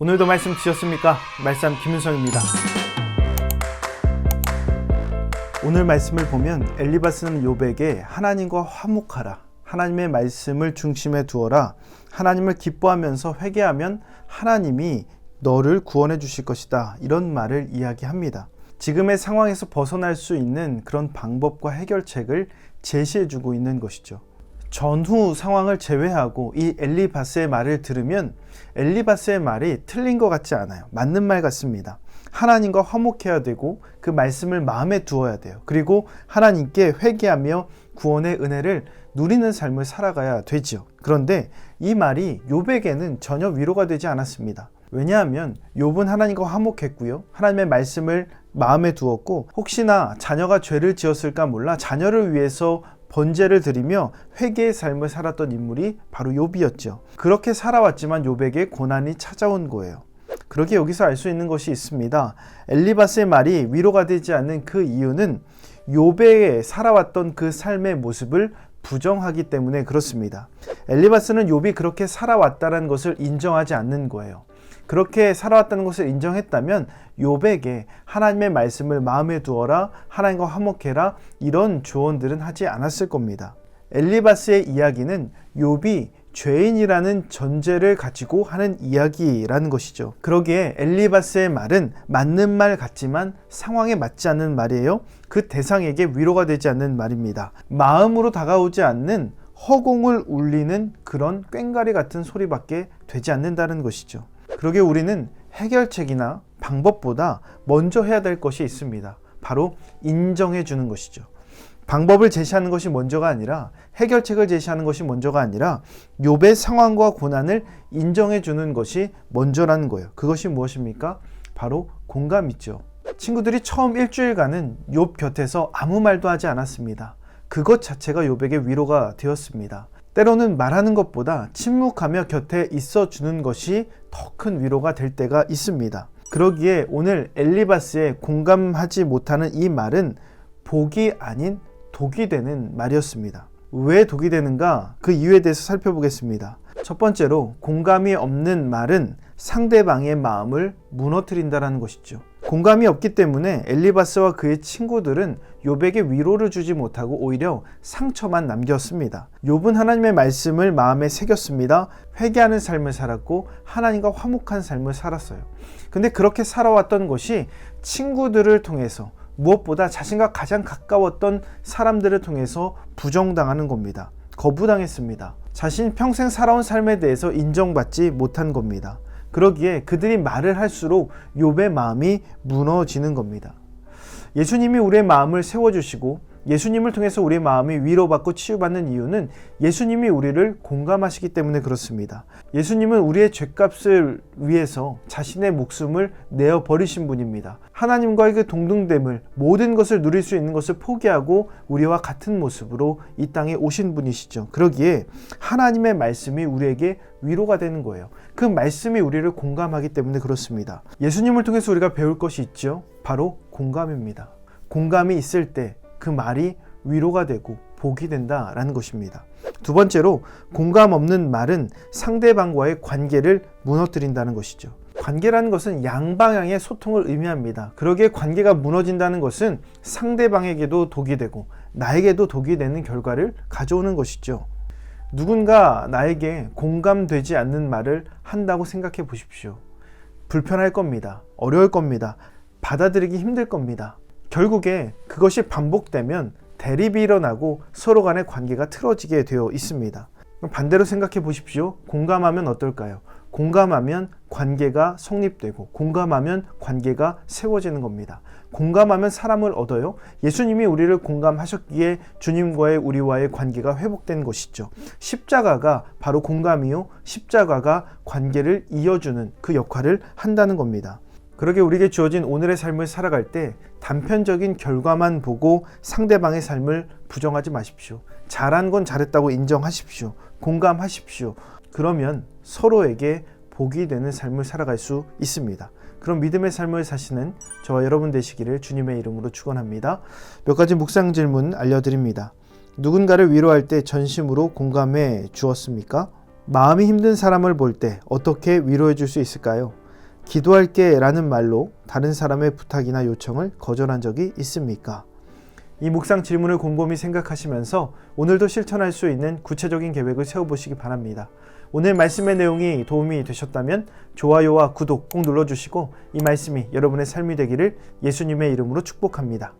오늘도 말씀 주셨습니까? 말씀 김윤성입니다. 오늘 말씀을 보면 엘리바스는 요백에 하나님과 화목하라. 하나님의 말씀을 중심에 두어라. 하나님을 기뻐하면서 회개하면 하나님이 너를 구원해 주실 것이다. 이런 말을 이야기합니다. 지금의 상황에서 벗어날 수 있는 그런 방법과 해결책을 제시해 주고 있는 것이죠. 전후 상황을 제외하고 이 엘리바스의 말을 들으면 엘리바스의 말이 틀린 것 같지 않아요. 맞는 말 같습니다. 하나님과 화목해야 되고 그 말씀을 마음에 두어야 돼요. 그리고 하나님께 회개하며 구원의 은혜를 누리는 삶을 살아가야 되지요. 그런데 이 말이 요백에는 전혀 위로가 되지 않았습니다. 왜냐하면 욥은 하나님과 화목했고요. 하나님의 말씀을 마음에 두었고 혹시나 자녀가 죄를 지었을까 몰라 자녀를 위해서 번제를 드리며 회개의 삶을 살았던 인물이 바로 욥이었죠. 그렇게 살아왔지만 욥에게 고난이 찾아온 거예요. 그러게 여기서 알 수 있는 것이 있습니다. 엘리바스의 말이 위로가 되지 않는 그 이유는 욥의 살아왔던 그 삶의 모습을 부정하기 때문에 그렇습니다. 엘리바스는 욥이 그렇게 살아왔다는 것을 인정하지 않는 거예요. 그렇게 살아왔다는 것을 인정했다면 욥에게 하나님의 말씀을 마음에 두어라 하나님과 화목해라 이런 조언들은 하지 않았을 겁니다. 엘리바스의 이야기는 욥이 죄인이라는 전제를 가지고 하는 이야기라는 것이죠. 그러기에 엘리바스의 말은 맞는 말 같지만 상황에 맞지 않는 말이에요. 그 대상에게 위로가 되지 않는 말입니다. 마음으로 다가오지 않는 허공을 울리는 그런 꽹가리 같은 소리밖에 되지 않는다는 것이죠. 그러게 우리는 해결책이나 방법보다 먼저 해야 될 것이 있습니다. 바로 인정해 주는 것이죠. 방법을 제시하는 것이 먼저가 아니라 해결책을 제시하는 것이 먼저가 아니라 욥의 상황과 고난을 인정해 주는 것이 먼저라는 거예요. 그것이 무엇입니까? 바로 공감이죠. 친구들이 처음 일주일간은 욥 곁에서 아무 말도 하지 않았습니다. 그것 자체가 욥에게 위로가 되었습니다. 때로는 말하는 것보다 침묵하며 곁에 있어 주는 것이 더 큰 위로가 될 때가 있습니다. 그러기에 오늘 엘리바스의 공감하지 못하는 이 말은 복이 아닌 독이 되는 말이었습니다. 왜 독이 되는가? 그 이유에 대해서 살펴보겠습니다. 첫 번째로 공감이 없는 말은 상대방의 마음을 무너뜨린다라는 것이죠. 공감이 없기 때문에 엘리바스와 그의 친구들은 욥에게 위로를 주지 못하고 오히려 상처만 남겼습니다. 욥은 하나님의 말씀을 마음에 새겼습니다. 회개하는 삶을 살았고 하나님과 화목한 삶을 살았어요. 근데 그렇게 살아왔던 것이 친구들을 통해서 무엇보다 자신과 가장 가까웠던 사람들을 통해서 부정당하는 겁니다. 거부당했습니다. 자신이 평생 살아온 삶에 대해서 인정받지 못한 겁니다. 그러기에 그들이 말을 할수록 욥의 마음이 무너지는 겁니다. 예수님이 우리의 마음을 세워주시고 예수님을 통해서 우리의 마음이 위로받고 치유받는 이유는 예수님이 우리를 공감하시기 때문에 그렇습니다. 예수님은 우리의 죄값을 위해서 자신의 목숨을 내어 버리신 분입니다. 하나님과의 그 동등됨을 모든 것을 누릴 수 있는 것을 포기하고 우리와 같은 모습으로 이 땅에 오신 분이시죠. 그러기에 하나님의 말씀이 우리에게 위로가 되는 거예요. 그 말씀이 우리를 공감하기 때문에 그렇습니다. 예수님을 통해서 우리가 배울 것이 있죠. 바로 공감입니다. 공감이 있을 때 그 말이 위로가 되고 복이 된다라는 것입니다. 두 번째로 공감 없는 말은 상대방과의 관계를 무너뜨린다는 것이죠. 관계라는 것은 양방향의 소통을 의미합니다. 그러기에 관계가 무너진다는 것은 상대방에게도 독이 되고 나에게도 독이 되는 결과를 가져오는 것이죠. 누군가 나에게 공감되지 않는 말을 한다고 생각해 보십시오. 불편할 겁니다. 어려울 겁니다. 받아들이기 힘들 겁니다. 결국에 그것이 반복되면 대립이 일어나고 서로 간의 관계가 틀어지게 되어 있습니다. 반대로 생각해 보십시오. 공감하면 어떨까요? 공감하면 관계가 성립되고 공감하면 관계가 세워지는 겁니다. 공감하면 사람을 얻어요. 예수님이 우리를 공감하셨기에 주님과의 우리와의 관계가 회복된 것이죠. 십자가가 바로 공감이요. 십자가가 관계를 이어주는 그 역할을 한다는 겁니다. 그러게 우리에게 주어진 오늘의 삶을 살아갈 때 단편적인 결과만 보고 상대방의 삶을 부정하지 마십시오. 잘한 건 잘했다고 인정하십시오. 공감하십시오. 그러면 서로에게 복이 되는 삶을 살아갈 수 있습니다. 그럼 믿음의 삶을 사시는 저와 여러분 되시기를 주님의 이름으로 축원합니다. 몇 가지 묵상 질문 알려드립니다. 누군가를 위로할 때 전심으로 공감해 주었습니까? 마음이 힘든 사람을 볼 때 어떻게 위로해 줄 수 있을까요? 기도할게 라는 말로 다른 사람의 부탁이나 요청을 거절한 적이 있습니까? 이 묵상 질문을 곰곰이 생각하시면서 오늘도 실천할 수 있는 구체적인 계획을 세워보시기 바랍니다. 오늘 말씀의 내용이 도움이 되셨다면 좋아요와 구독 꼭 눌러주시고 이 말씀이 여러분의 삶이 되기를 예수님의 이름으로 축복합니다.